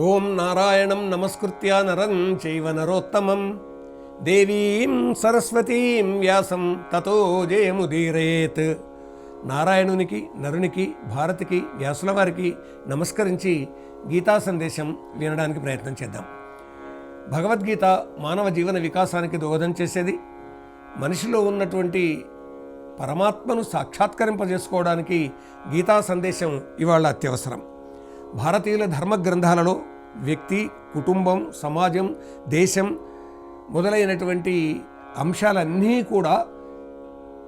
ఓం నారాయణం నమస్కృత్య నరం చైవ నరోత్తమం. దేవీం సరస్వతీం వ్యాసం తతో జయముదీరేత్. నారాయణునికి నరునికి భారతికి వ్యాసుల వారికి నమస్కరించి గీతా సందేశం వినడానికి ప్రయత్నం చేద్దాం. భగవద్గీత మానవ జీవన వికాసానికి దోహదం చేసేది. మనిషిలో ఉన్నటువంటి పరమాత్మను సాక్షాత్కరింపజేసుకోవడానికి గీతా సందేశం ఇవాళ అత్యవసరం. భారతీయుల ధర్మ గ్రంథాలలో వ్యక్తి కుటుంబం సమాజం దేశం మొదలైనటువంటి అంశాలన్నీ కూడా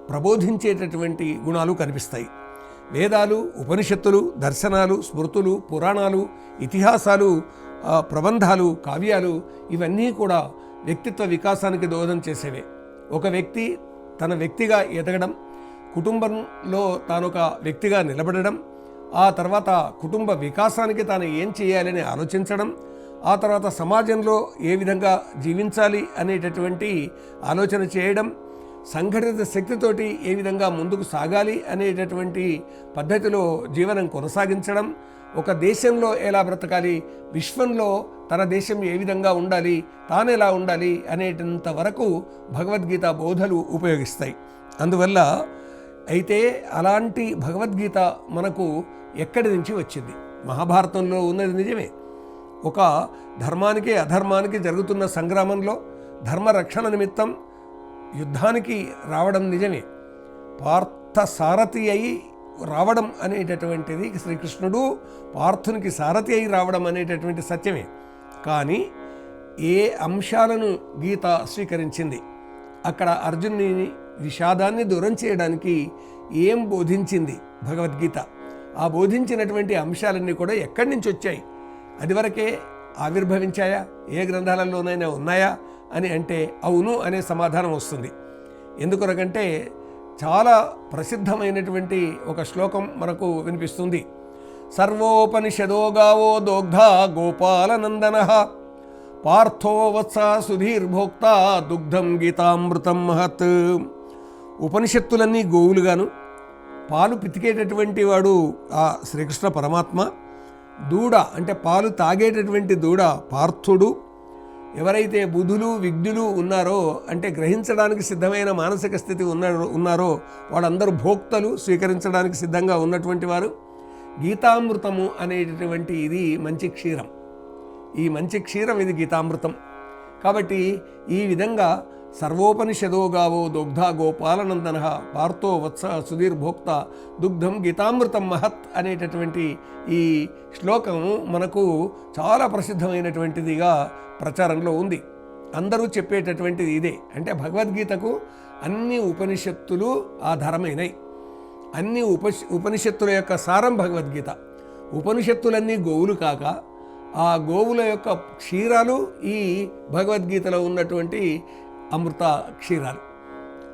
ప్రబోధించేటటువంటి గుణాలు కనిపిస్తాయి. వేదాలు ఉపనిషత్తులు దర్శనాలు స్మృతులు పురాణాలు ఇతిహాసాలు ప్రబంధాలు కావ్యాలు ఇవన్నీ కూడా వ్యక్తిత్వ వికాసానికి దోహదం చేసేవే. ఒక వ్యక్తి తన వ్యక్తిగా ఎదగడం కుటుంబంలో తాను ఒక వ్యక్తిగా నిలబడడం ఆ తర్వాత కుటుంబ వికాసానికి తాను ఏం చేయాలని ఆలోచించడం ఆ తర్వాత సమాజంలో ఏ విధంగా జీవించాలి అనేటటువంటి ఆలోచన చేయడం సంఘటిత శక్తితోటి ఏ విధంగా ముందుకు సాగాలి అనేటటువంటి పద్ధతిలో జీవనం కొనసాగించడం ఒక దేశంలో ఎలా బ్రతకాలి విశ్వంలో తన దేశం ఏ విధంగా ఉండాలి తానెలా ఉండాలి అనేటంత వరకు భగవద్గీత బోధలు ఉపయోగిస్తాయి. అందువల్ల అయితే అలాంటి భగవద్గీత మనకు ఎక్కడి నుంచి వచ్చింది? మహాభారతంలో ఉన్నది నిజమే. ఒక ధర్మానికి అధర్మానికి జరుగుతున్న సంగ్రామంలో ధర్మ రక్షణ నిమిత్తం యుద్ధానికి రావడం నిజమే. పార్థ సారథి అయి రావడం అనేటటువంటిది శ్రీకృష్ణుడు పార్థునికి సారథి అయి రావడం అనేటటువంటి సత్యమే. కానీ ఏ అంశాలను గీత స్వీకరించింది? అక్కడ అర్జునుని విషాదాన్ని దూరం చేయడానికి ఏం బోధించింది భగవద్గీత? ఆ బోధించినటువంటి అంశాలన్నీ కూడా ఎక్కడి నుంచి వచ్చాయి? అదివరకే ఆవిర్భవించాయా? ఏ గ్రంథాలలోనైనా ఉన్నాయా? అని అంటే అవును అనే సమాధానం వస్తుంది. ఎందుకొరకంటే చాలా ప్రసిద్ధమైనటువంటి ఒక శ్లోకం మనకు వినిపిస్తుంది. సర్వోపనిషదో గావో దోగ్ధ గోపాలనందన పార్థో వత్స సుధీర్భోక్త దుగ్ధం గీతామృతం మహత్. ఉపనిషత్తులన్నీ గోవులుగాను పాలు పితికేటటువంటి వాడు ఆ శ్రీకృష్ణ పరమాత్మ దూడ అంటే పాలు తాగేటటువంటి దూడ పార్థుడు. ఎవరైతే బుధులు విఘ్నులు ఉన్నారో అంటే గ్రహించడానికి సిద్ధమైన మానసిక స్థితి ఉన్నారో ఉన్నారో వాళ్ళందరూ భోక్తలు స్వీకరించడానికి సిద్ధంగా ఉన్నటువంటి వారు. గీతామృతము అనేటటువంటి ఇది మంచి క్షీరం. ఈ మంచి క్షీరం ఇది గీతామృతం. కాబట్టి ఈ విధంగా సర్వోపనిషదోగావో దుగ్ధా గోపాలనందన పార్థో వత్స సుధీర్ భోక్త దుగ్ధం గీతామృతం మహత్ అనేటటువంటి ఈ శ్లోకం మనకు చాలా ప్రసిద్ధమైనటువంటిదిగా ప్రచారంలో ఉంది. అందరూ చెప్పేటటువంటిది ఇదే. అంటే భగవద్గీతకు అన్ని ఉపనిషత్తులు ఆధారమైనవి అన్ని ఉప ఉపనిషత్తుల యొక్క సారం భగవద్గీత. ఉపనిషత్తులన్నీ గోవులు కాక ఆ గోవుల యొక్క క్షీరాలు ఈ భగవద్గీతలో ఉన్నటువంటి అమృత క్షీరాలు.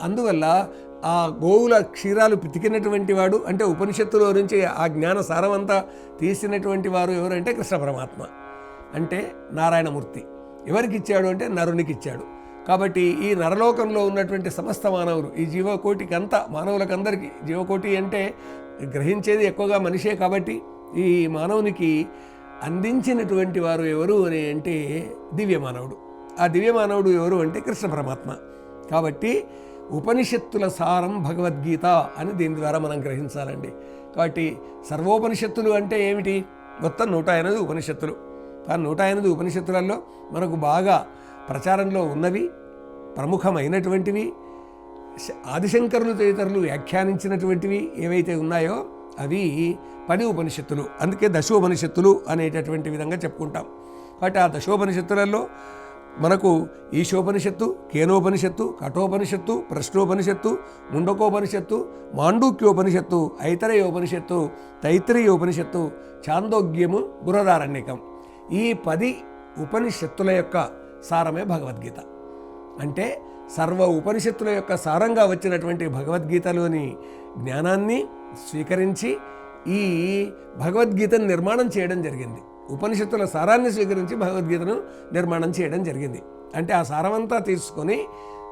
అందువల్ల ఆ గోవుల క్షీరాలు పితికినటువంటి వాడు అంటే ఉపనిషత్తులో నుంచి ఆ జ్ఞాన సారమంతా తీసినటువంటి వారు ఎవరంటే కృష్ణ పరమాత్మ. అంటే నారాయణమూర్తి. ఎవరికి ఇచ్చాడు అంటే నరునికి ఇచ్చాడు కాబట్టి ఈ నరలోకంలో ఉన్నటువంటి సమస్త మానవులు ఈ జీవకోటికి అంతా మానవులకందరికీ జీవకోటి అంటే గ్రహించేది ఎక్కువగా మనిషే కాబట్టి ఈ మానవునికి అందించినటువంటి వారు ఎవరు అని అంటే దివ్య మానవుడు ఆ దివ్య మానవుడు ఎవరు అంటే కృష్ణ పరమాత్మ. కాబట్టి ఉపనిషత్తుల సారం భగవద్గీత అని దీని ద్వారా మనం గ్రహించాలండి. కాబట్టి సర్వోపనిషత్తులు అంటే ఏమిటి? మొత్తం నూట ఎనిమిది ఉపనిషత్తులు. ఆ నూట ఎనిమిది ఉపనిషత్తులలో మనకు బాగా ప్రచారంలో ఉన్నవి ప్రముఖమైనటువంటివి ఆదిశంకరులు తదితరులు వ్యాఖ్యానించినటువంటివి ఏవైతే ఉన్నాయో అవి పది ఉపనిషత్తులు. అందుకే దశోపనిషత్తులు అనేటటువంటి విధంగా చెప్పుకుంటాం. కాబట్టి ఆ దశోపనిషత్తులలో మనకు ఈశోపనిషత్తు కేనోపనిషత్తు కఠోపనిషత్తు ప్రశ్నోపనిషత్తు ముండకోపనిషత్తు మాండూక్యోపనిషత్తు ఐతరేయోపనిషత్తు తైత్రేయోపనిషత్తు చాందోగ్యము బురదారణ్యకం. ఈ పది ఉపనిషత్తుల యొక్క సారమే భగవద్గీత. అంటే సర్వ ఉపనిషత్తుల యొక్క సారంగా వచ్చినటువంటి భగవద్గీతలోని జ్ఞానాన్ని స్వీకరించి ఈ భగవద్గీతను నిర్మాణం చేయడం జరిగింది. ఉపనిషత్తుల సారాన్ని స్వీకరించి భగవద్గీతను నిర్మాణం చేయడం జరిగింది. అంటే ఆ సారమంతా తీసుకొని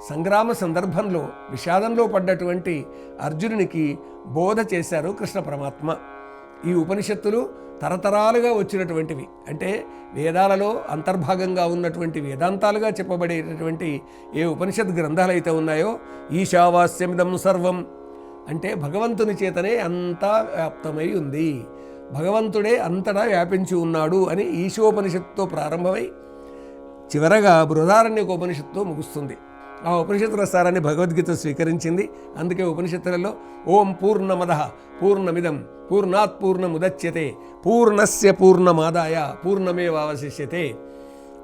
సంగ్రామ సందర్భంలో విషాదంలో పడ్డటువంటి అర్జునునికి బోధ చేశారు కృష్ణ పరమాత్మ. ఈ ఉపనిషత్తులు తరతరాలుగా వచ్చినటువంటివి. అంటే వేదాలలో అంతర్భాగంగా ఉన్నటువంటి వేదాంతాలుగా చెప్పబడేటటువంటి ఏ ఉపనిషత్ గ్రంథాలు అయితే ఉన్నాయో ఈశావాస్యమిదం సర్వం. అంటే భగవంతుని చేతనే అంతా వ్యాప్తమై ఉంది. భగవంతుడే అంతటా వ్యాపించి ఉన్నాడు అని ఈశోపనిషత్తుతో ప్రారంభమై చివరగా బృహదారణ్యక ఉపనిషత్తుతో ముగుస్తుంది. ఆ ఉపనిషత్తుల సారాన్ని భగవద్గీత స్వీకరించింది. అందుకే ఉపనిషత్తులలో ఓం పూర్ణమద పూర్ణమిదం పూర్ణాత్ పూర్ణముదచ్యతే పూర్ణస్య పూర్ణమాదాయ పూర్ణమేవావశిష్యతే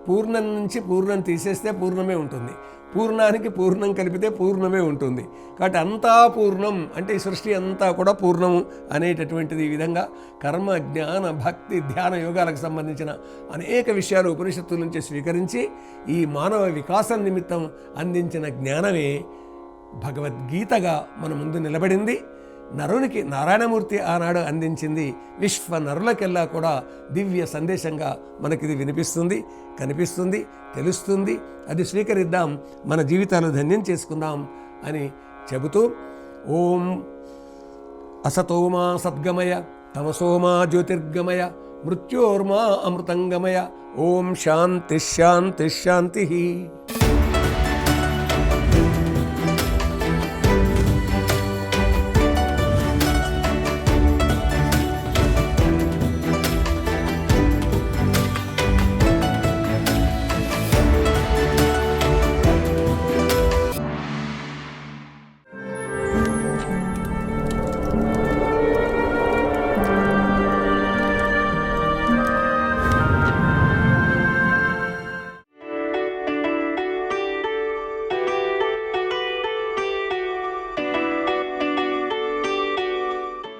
పూర్ణం నుంచి పూర్ణం తీసేస్తే పూర్ణమే ఉంటుంది. పూర్ణానికి పూర్ణం కలిపితే పూర్ణమే ఉంటుంది. కాబట్టి అంతా పూర్ణం అంటే ఈ సృష్టి అంతా కూడా పూర్ణము అనేటటువంటిది ఈ విధంగా కర్మ జ్ఞాన భక్తి ధ్యాన యోగాలకు సంబంధించిన అనేక విషయాలు ఉపనిషత్తుల నుంచి స్వీకరించి ఈ మానవ వికాసం నిమిత్తం అందించిన జ్ఞానమే భగవద్గీతగా మన ముందు నిలబడింది. నరునికి నారాయణమూర్తి ఆనాడు అందించింది విశ్వ నరులకెల్లా కూడా దివ్య సందేశంగా మనకిది వినిపిస్తుంది కనిపిస్తుంది తెలుస్తుంది. అది స్వీకరిద్దాం మన జీవితాలు ధన్యం చేసుకుందాం అని చెబుతూ ఓం అసతోమా సద్గమయ తమసోమా జ్యోతిర్గమయ మృత్యోర్మా అమృతంగమయ ఓం శాంతి శాంతి శాంతి.